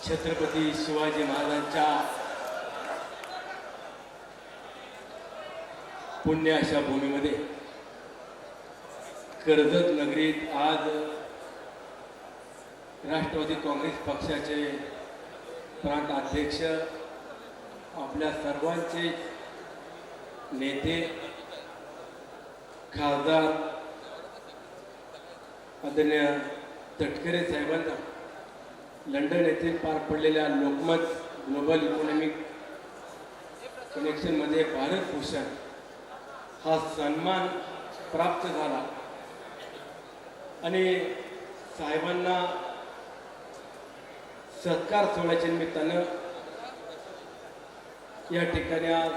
छत्रपती शिवाजी महाराजांच्या पुण्य अशा भूमीमध्ये कर्जत नगरीत आज राष्ट्रवादी काँग्रेस पक्षाचे प्रांत अध्यक्ष आपल्या सर्वांचे नेते खासदार आदरणीय तटकरे साहेबांना लंडन येथे पार पडलेल्या लोकमत ग्लोबल इकॉनॉमिक कनेक्शनमध्ये भारत भूषण हा सन्मान प्राप्त झाला. आणि साहेबांना सत्कार सोहळ्याच्या निमित्तानं या ठिकाणी आज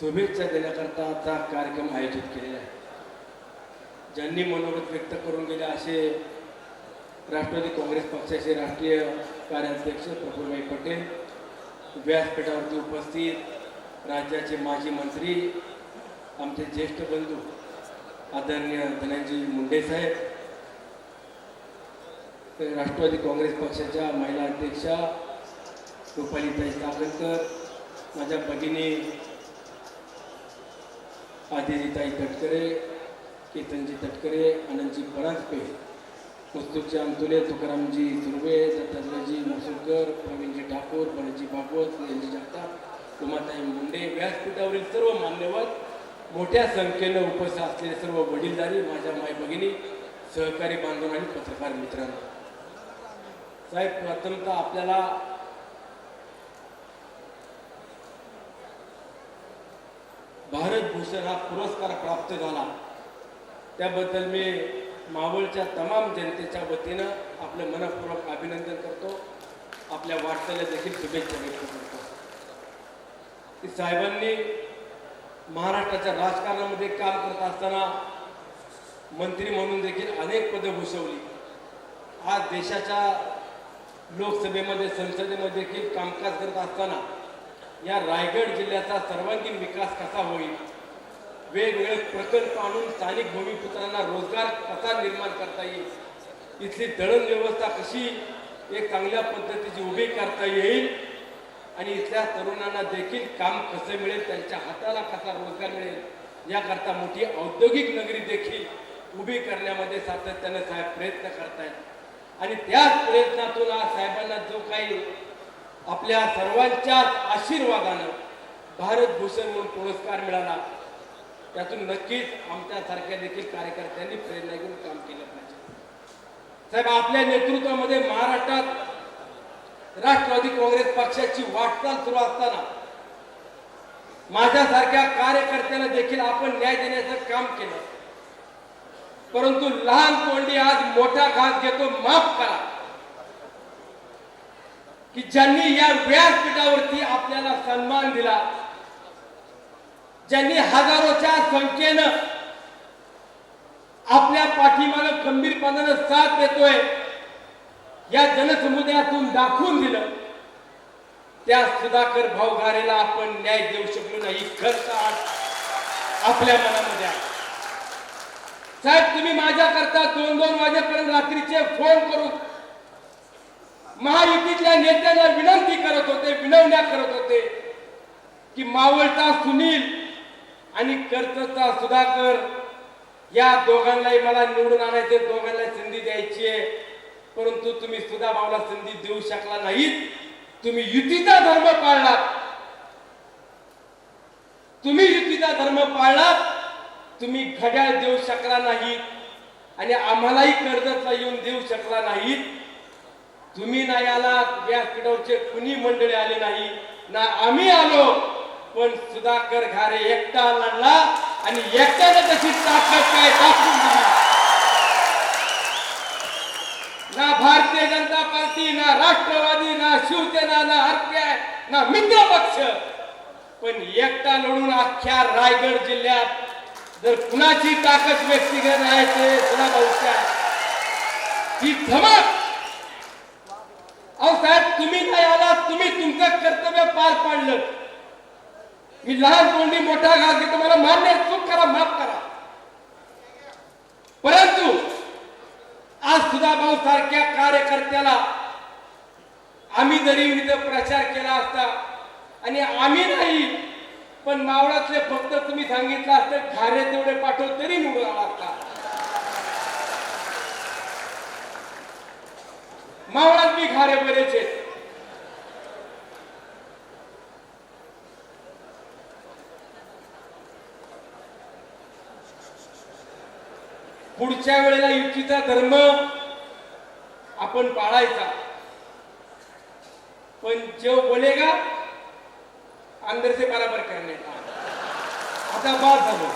शुभेच्छा देण्याकरताचा कार्यक्रम आयोजित केलेला आहे. ज्यांनी मनोगत व्यक्त करून गेले असे राष्ट्रवादी काँग्रेस पक्षाचे राष्ट्रीय कार्याध्यक्ष प्रफुल्लभाई पटेल व्यासपीठावरती उपस्थित राज्याचे माजी मंत्री आमचे ज्येष्ठ बंधू आदरणीय धनंजय मुंडे साहेब तर राष्ट्रवादी काँग्रेस पक्षाच्या महिला अध्यक्षा रुपालीताई सावरकर माझ्या भगिनी आदिजीताई तटकरे केतनजी तटकरे आनंदजी परांजपे मुस्तुकजी अंतुले तुकारामजी सुर्वे दत्तात्रयजी मुसुरकर प्रवीणजी ठाकूर बळीजी भागवत सुनीलजी जगताप उमाताई मुंडे व्यासपीठावरील सर्व मान्यवर मोठ्या संख्येनं उपस्थित असलेले सर्व वडीलधारी माझ्या माय भगिनी सहकारी बांधव आणि पत्रकार मित्रांनो. साहेब प्रथमतः आपल्याला भारत भूषण हा पुरस्कार प्राप्त झाला. त्याबद्दल मी मावळच्या तमाम जनतेच्या वतीनं आपलं मनपूर्वक अभिनंदन करतो. आपल्या वाटचाल्या देखील शुभेच्छा व्यक्त करतो. की साहेबांनी महाराष्ट्राच्या राजकारणामध्ये काम करत असताना मंत्री म्हणून देखील अनेक पदं भूषवली. आज देशाच्या लोकसभेमध्ये संसदेमध्ये देखील कामकाज करत असताना या रायगड जिल्ह्याचा सर्वांगीण विकास कसा होईल? वेगवेगळे प्रकल्प आणून स्थानिक भूमिपुत्रांना रोजगार कसा निर्माण करता येईल? इथली दळण व्यवस्था कशी एक चांगल्या पद्धतीची उभी करता येईल? आणि इथल्या तरुणांना देखील काम कसं मिळेल? त्यांच्या हाताला कसा रोजगार मिळेल? याकरता मोठी औद्योगिक नगरी देखील उभी करण्यामध्ये सातत्याने साहेब प्रयत्न करतायत. आणि त्याच प्रयत्नातून आज साहेबांना जो काही आपल्या सर्वांच्याच आशीर्वादानं भारत भूषण म्हणून पुरस्कार मिळाला. त्यातून नक्कीच आमच्यासारख्या देखील कार्यकर्त्यांनी प्रेरणा घेऊन काम केलं पाहिजे. साहेब आपल्या नेतृत्वामध्ये महाराष्ट्रात राष्ट्रवादी काँग्रेस पक्षाची वाटचाल सुरू असताना माझ्यासारख्या कार्यकर्त्यांना देखील आपण न्याय देण्याचं काम केलं. परंतु लहान कोंडी आज मोठा घास घेतो माफ करा. की ज्यांनी या व्यासपीठावरती आपल्याला सन्मान दिला ज्यांनी हजारोच्या संख्येनं आपल्या पाठीमागं खंबीरपणानं साथ देतोय या जनसमुदायातून दाखवून दिलं त्या सुधाकर भाऊगारेला आपण न्याय देऊ शकलो नाही. खर्च आज आपल्या मनामध्ये आहे. साहेब तुम्ही माझ्याकरता दोन दोन वाजेपर्यंत रात्रीचे फोन करून महायुतीतल्या नेत्यांना विनंती करत होते विनवण्या करत होते की मावळता सुनील आणि कर्तचा सुधाकर या दोघांनाही मला निवडून आणायचे दोघांना संधी द्यायची आहे. परंतु तुम्ही सुधा भाऊला संधी देऊ शकला नाहीत. तुम्ही युतीचा धर्म पाळलात. तुम्ही युतीचा धर्म पाळलात. तुम्ही घड्याळ देऊ शकला नाहीत. आणि आम्हालाही कर्जतला येऊन देऊ शकला नाहीत. तुम्ही नाही आला व्यासपीठावरचे कुणी मंडळी आले नाही. ना आम्ही आलो. पण सुधाकर घारे एकटा लढला आणि एकट्याने तशी ताकद काय दाखवून ना भारतीय जनता पार्टी ना राष्ट्रवादी ना शिवसेना ना आरपीआय ना मित्र पक्ष. पण एकटा लढून अख्ख्या रायगड जिल्ह्यात जर कुणाची ताकद व्यक्तिगत आहे ते सुद्धा भाऊच्या ही धमक. अहो साहेब तुम्ही काय आला तुम्ही तुमचं कर्तव्य पार पाडलं. मी लहान तोंडी मोठा घास घेतो मला मान्य चूक करा माफ करा. परंतु आज सुद्धा भाऊ सारख्या कार्यकर्त्याला आम्ही जरी विविध प्रचार केला असता आणि आम्ही नाही पण मावळातले फक्त तुम्ही सांगितलं असतं घारे तेवढे पाठव तरी निवडून आला असता. मावळात मी घारे बरेच आहेत. पुढच्या वेळेला युतीचा धर्म आपण पाळायचा. पण जो बोलेगा अंदर से बराबर करणे. आता बाद झालो.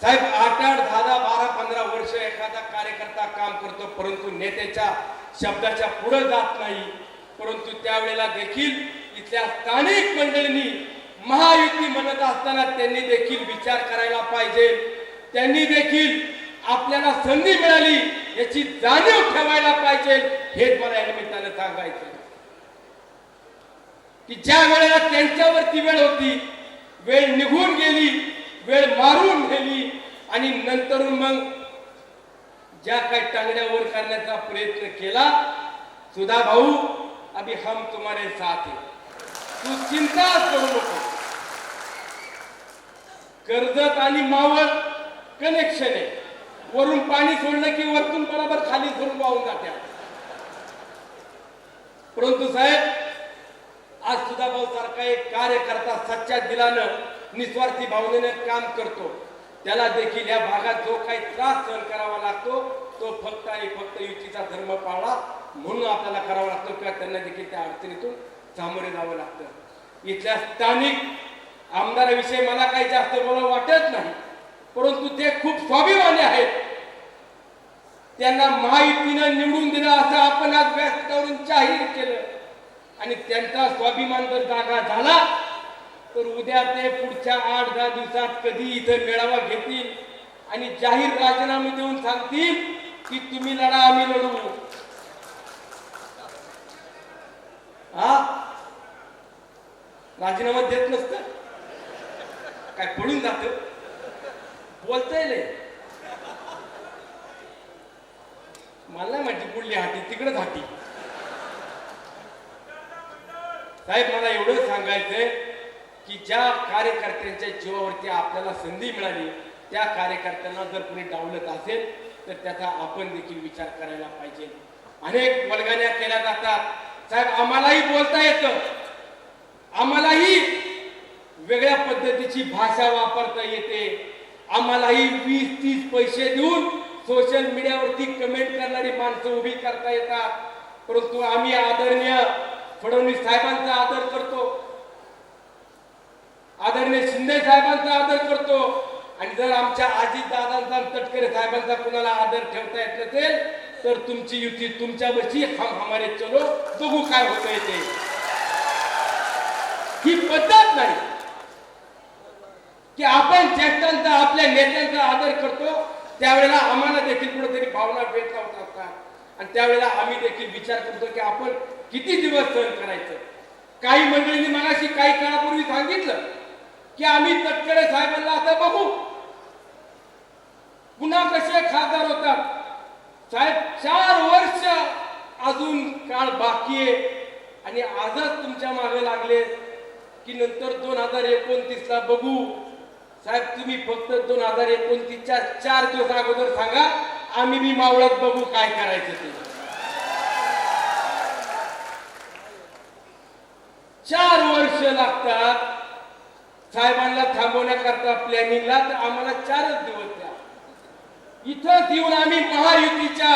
साहेब आठ आठ दहा दहा बारा पंधरा वर्ष एखादा कार्यकर्ता काम करतो परंतु नेत्याच्या शब्दाच्या पुढे जात नाही. परंतु त्यावेळेला देखील इथल्या स्थानिक मंडळींनी महायुती म्हणत असताना त्यांनी देखील विचार करायला पाहिजे. त्यांनी देखील आपल्याला संधी मिळाली याची जाणीव ठेवायला पाहिजे हेच मला या निमित्तानं सांगायचं की ज्या वेळेला त्यांच्यावरती वेळ होती वेळ निघून गेली वेळ मारून गेली आणि नंतरून मग ज्या काही टांगड्या वर करण्याचा प्रयत्न केला सुधा भाऊ आम्ही हम तुम्हारे साथ है. तू चिंता करू नको. कर्जत आणि मावळ कनेक्शन आहे. वरून पाणी सोडलं की वरतून बरोबर खाली सोडून वाहून जात्या परंतु साहेब आज सुद्धा भाऊ सारखा एक कार्यकर्ता सच्च्या दिलानं निस्वार्थी भावनेनं काम करतो. त्याला देखील या भागात जो काही त्रास सहन करावा लागतो तो फक्त आणि फक्त युतीचा धर्म पाळला म्हणून आपल्याला करावा लागतो किंवा त्यांना देखील त्या अडचणीतून सामोरे जावं लागतं. इथल्या स्थानिक आमदाराविषयी मला काही जास्त बोलावं वाटत नाही. परंतु ते खूप स्वाभिमानी आहेत. त्यांना महायुतीनं निवडून दिलं असं आपण आज व्यासपीठावरून जाहीर केलं. आणि त्यांचा स्वाभिमान जर जागा झाला तर उद्या ते पुढच्या आठ दहा दिवसात कधी इथं मेळावा घेतील आणि जाहीर राजीनामे देऊन सांगतील की तुम्ही लढा आम्ही लढू. हा? राजीनामा देत नसत? काय पडून जात? बोलता येईल मला माझी माहिती कुठली हाती तिकडच हाती. साहेब मला एवढं सांगायचंय की ज्या कार्यकर्त्यांच्या जीवावरती आपल्याला संधी मिळाली त्या कार्यकर्त्यांना जर कोणी डावलत असेल तर त्याचा आपण देखील विचार करायला पाहिजे. अनेक वर्गाण्या केल्या जातात. साहेब आम्हालाही बोलता येतं. आम्हालाही वेगळ्या पद्धतीची भाषा वापरता येते. आम्हालाही वीस तीस पैसे देऊन सोशल मीडियावरती कमेंट करणारी माणसं उभी करता येतात. परंतु आम्ही आदरणीय फडणवीस साहेबांचा आदर करतो. आदरणीय शिंदे साहेबांचा आदर करतो. आणि जर आमच्या अजित दादांचा तटकरे साहेबांचा कुणाला आदर ठेवता येत नसेल तर तुमची युती तुमच्या बशी हम हमारे चलो. बघू काय होत ते. ही पद्धत नाही. की आपण ज्येष्ठांचा आपल्या नेत्यांचा आदर करतो त्यावेळेला आम्हाला देखील कुठेतरी भावना वेदना होत असतात आणि त्यावेळेला आम्ही देखील विचार करतो की आपण किती दिवस सहन करायचं? काही मंडळींनी मनाशी काही काळापूर्वी सांगितलं की आम्ही तटकडे साहेबांना आता बघू. पुन्हा कसे खासदार होतात? साहेब चार वर्ष अजून काळ बाकी आहे आणि आजच तुमच्या मागे लागले की नंतर दोन हजार एकोणतीस ला बघू. साहेब तुम्ही फक्त दोन हजार एकोणतीसच्या चार दिवस अगोदर सांगा आम्ही मी मावळत बघू काय करायचं ते. चार वर्ष लागतात. साहेबांना थांबवण्याकरता प्लॅनिंगला तर आम्हाला चारच दिवस द्या. इथंच येऊन आम्ही महायुतीच्या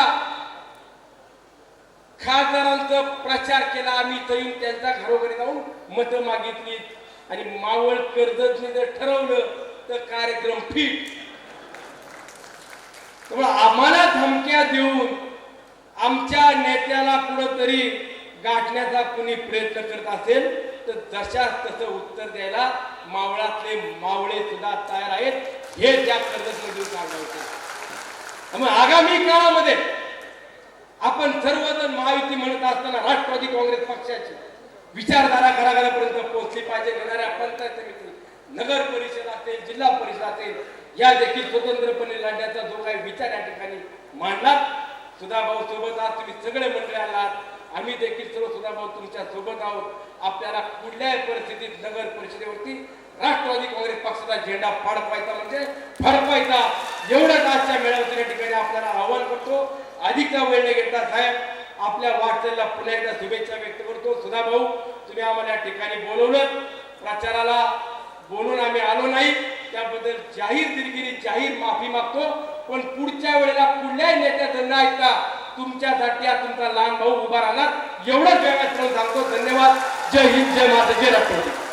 खासदारांचा प्रचार केला. आम्ही इथं येऊन घरोघरी जाऊन मतं मागितली आणि मावळ कर्जतने जर ठरवलं तर कार्यक्रम फिट त्यामुळे आम्हाला धमक्या देऊन आमच्या नेत्याला कुठंतरी गाठण्याचा कुणी प्रयत्न करत असेल तर जशाच तसं उत्तर द्यायला मावळातले मावळे सुद्धा तयार आहेत. हे त्या देऊन चालवायचं त्यामुळे आगामी काळामध्ये आपण सर्वजण महायुती म्हणत असताना राष्ट्रवादी काँग्रेस पक्षाची विचारधारा घराघरापर्यंत पोहोचली पाहिजे. येणाऱ्या पंचायत समिती नगर परिषद असेल जिल्हा परिषद असेल या देखील स्वतंत्रपणे लढण्याचा जो काही विचार या ठिकाणी मांडला सुधाभाऊ सोबत आज तुम्ही सगळे मंडळी आलात. आम्ही देखील सर्व सुधाभाऊ तुमच्यासोबत आहोत. आपल्याला कुठल्याही परिस्थितीत नगर परिषदेवरती राष्ट्रवादी काँग्रेस पक्षाचा झेंडा फडकवायचा म्हणजे फडकवायचा एवढ्याच आजच्या मेळाव्याच्या ठिकाणी आपल्याला आव्हान करतो. अधिकचा वेळ न घेतला साहेब. आपल्या वाटचालीला पुन्हा एकदा शुभेच्छा व्यक्त करतो. सुधा भाऊ तुम्ही आम्हाला या ठिकाणी बोलवलं. प्रचाराला बोलून आम्ही आलो नाही. त्याबद्दल जाहीर दिलगिरी जाहीर माफी मागतो. पण पुढच्या वेळेला कुठल्याही नेत्याचं न ऐकता तुमच्यासाठी हा तुमचा लहान भाऊ उभा राहणार. एवढंच वेगळ्यात सांगतो. धन्यवाद. जय हिंद जय माता जय राष्ट्रपती.